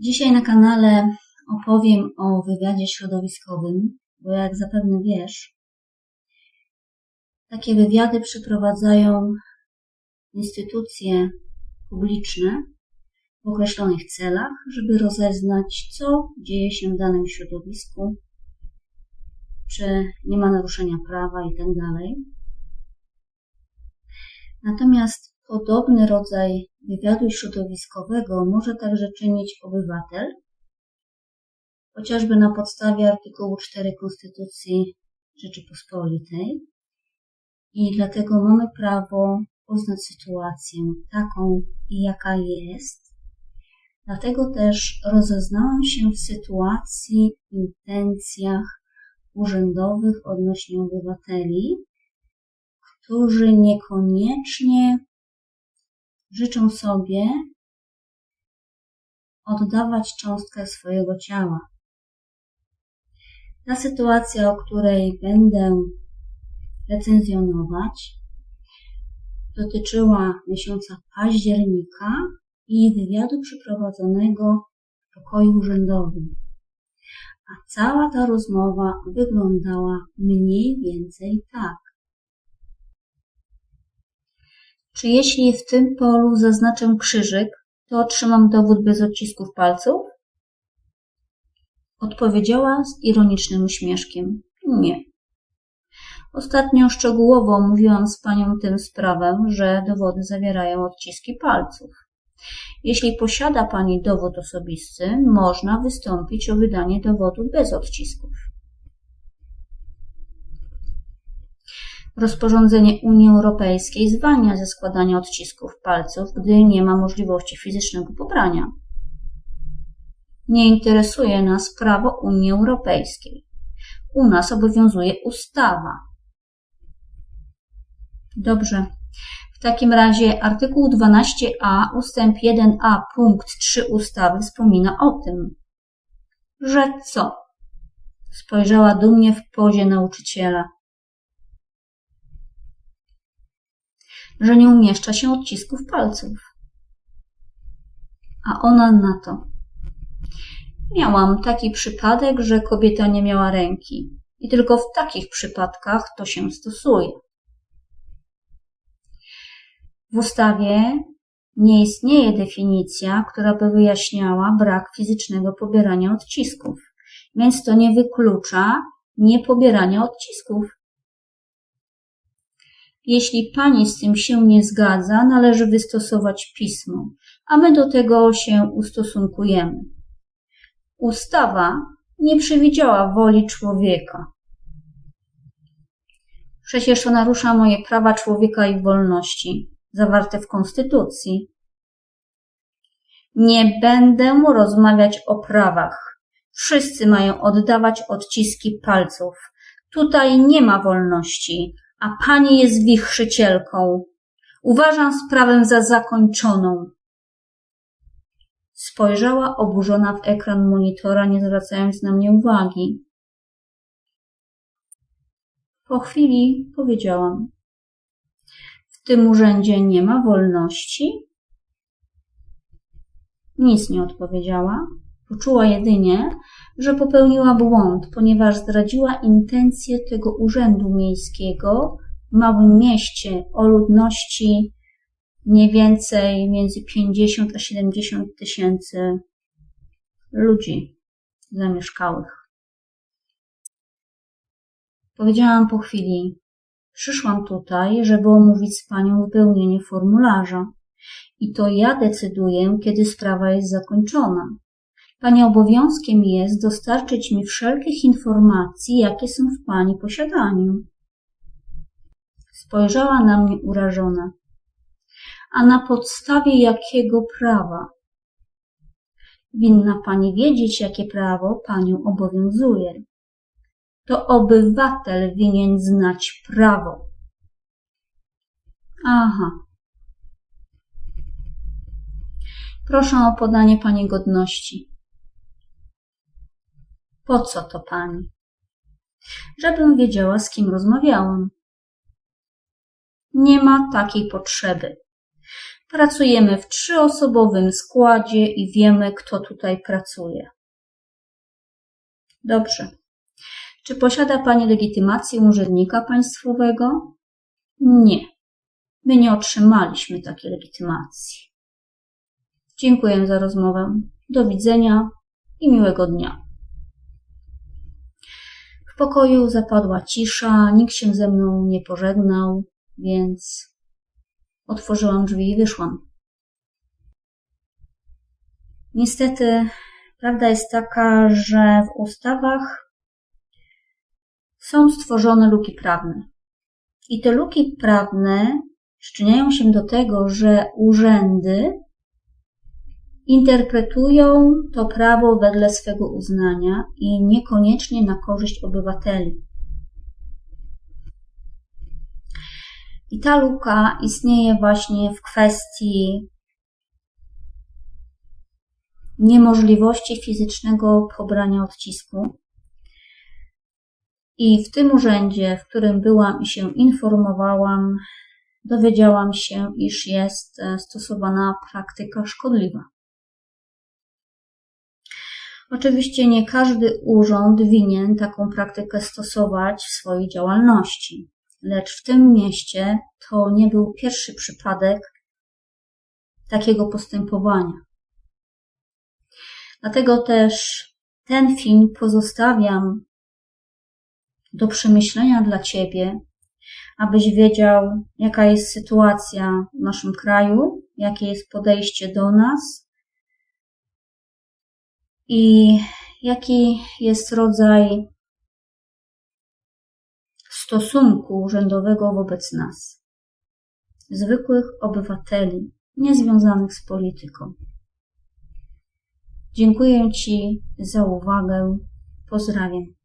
Dzisiaj na kanale opowiem o wywiadzie środowiskowym, bo jak zapewne wiesz, takie wywiady przeprowadzają instytucje publiczne w określonych celach, żeby rozeznać, co dzieje się w danym środowisku, czy nie ma naruszenia prawa itd. Tak Natomiast podobny rodzaj wywiadu środowiskowego może także czynić obywatel, chociażby na podstawie artykułu 4 Konstytucji Rzeczypospolitej. I dlatego mamy prawo poznać sytuację taką, jaka jest. Dlatego też rozeznałam się w sytuacji, intencjach urzędowych odnośnie obywateli, którzy niekoniecznie życzą sobie oddawać cząstkę swojego ciała. Ta sytuacja, o której będę recenzjonować, dotyczyła miesiąca października i wywiadu przeprowadzonego w pokoju urzędowym. A cała ta rozmowa wyglądała mniej więcej tak. Czy jeśli w tym polu zaznaczę krzyżyk, to otrzymam dowód bez odcisków palców? Odpowiedziała z ironicznym uśmieszkiem. Nie. Ostatnio szczegółowo omówiłam z panią tę sprawę, że dowody zawierają odciski palców. Jeśli posiada pani dowód osobisty, można wystąpić o wydanie dowodu bez odcisków. Rozporządzenie Unii Europejskiej zwalnia ze składania odcisków palców, gdy nie ma możliwości fizycznego pobrania. Nie interesuje nas prawo Unii Europejskiej. U nas obowiązuje ustawa. Dobrze. W takim razie artykuł 12a ustęp 1a punkt 3 ustawy wspomina o tym, że co? Spojrzała dumnie w pozie nauczyciela. Że nie umieszcza się odcisków palców. A ona na to. Miałam taki przypadek, że kobieta nie miała ręki i tylko w takich przypadkach to się stosuje. W ustawie nie istnieje definicja, która by wyjaśniała brak fizycznego pobierania odcisków, więc to nie wyklucza niepobierania odcisków. Jeśli pani z tym się nie zgadza, należy wystosować pismo, a my do tego się ustosunkujemy. Ustawa nie przewidziała woli człowieka. Przecież to narusza moje prawa człowieka i wolności, zawarte w Konstytucji. Nie będę rozmawiać o prawach. Wszyscy mają oddawać odciski palców. Tutaj nie ma wolności, a pani jest wichrzycielką. Uważam sprawę za zakończoną. Spojrzała oburzona w ekran monitora, nie zwracając na mnie uwagi. Po chwili powiedziałam: W tym urzędzie nie ma wolności? Nic nie odpowiedziała. Poczuła jedynie, że popełniła błąd, ponieważ zdradziła intencje tego urzędu miejskiego w małym mieście o ludności mniej więcej między 50 a 70 tysięcy ludzi zamieszkałych. Powiedziałam po chwili, przyszłam tutaj, żeby omówić z panią wypełnienie formularza i to ja decyduję, kiedy sprawa jest zakończona. Pani obowiązkiem jest dostarczyć mi wszelkich informacji, jakie są w Pani posiadaniu. Spojrzała na mnie urażona. A na podstawie jakiego prawa? Winna Pani wiedzieć, jakie prawo Panią obowiązuje. To obywatel winien znać prawo. Aha. Proszę o podanie Pani godności. Po co to pani? Żebym wiedziała, z kim rozmawiałam. Nie ma takiej potrzeby. Pracujemy w trzyosobowym składzie i wiemy, kto tutaj pracuje. Dobrze. Czy posiada Pani legitymację urzędnika państwowego? Nie. My nie otrzymaliśmy takiej legitymacji. Dziękuję za rozmowę. Do widzenia i miłego dnia. Pokoju zapadła cisza, nikt się ze mną nie pożegnał, więc otworzyłam drzwi i wyszłam. Niestety, prawda jest taka, że w ustawach są stworzone luki prawne. I te luki prawne przyczyniają się do tego, że urzędy interpretują to prawo wedle swego uznania i niekoniecznie na korzyść obywateli. I ta luka istnieje właśnie w kwestii niemożliwości fizycznego pobrania odcisku. I w tym urzędzie, w którym byłam i się informowałam, dowiedziałam się, iż jest stosowana praktyka szkodliwa. Oczywiście nie każdy urząd winien taką praktykę stosować w swojej działalności, lecz w tym mieście to nie był pierwszy przypadek takiego postępowania. Dlatego też ten film pozostawiam do przemyślenia dla Ciebie, abyś wiedział, jaka jest sytuacja w naszym kraju, jakie jest podejście do nas i jaki jest rodzaj stosunku urzędowego wobec nas, zwykłych obywateli, niezwiązanych z polityką. Dziękuję Ci za uwagę. Pozdrawiam.